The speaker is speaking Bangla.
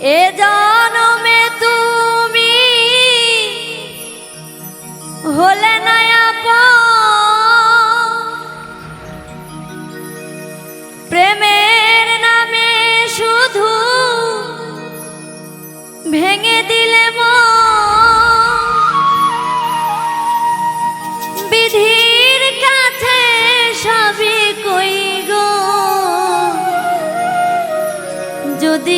এ জনমে তুমি হলে না আপন। প্রেমের নামে শুধু ভেঙে দিলে মন।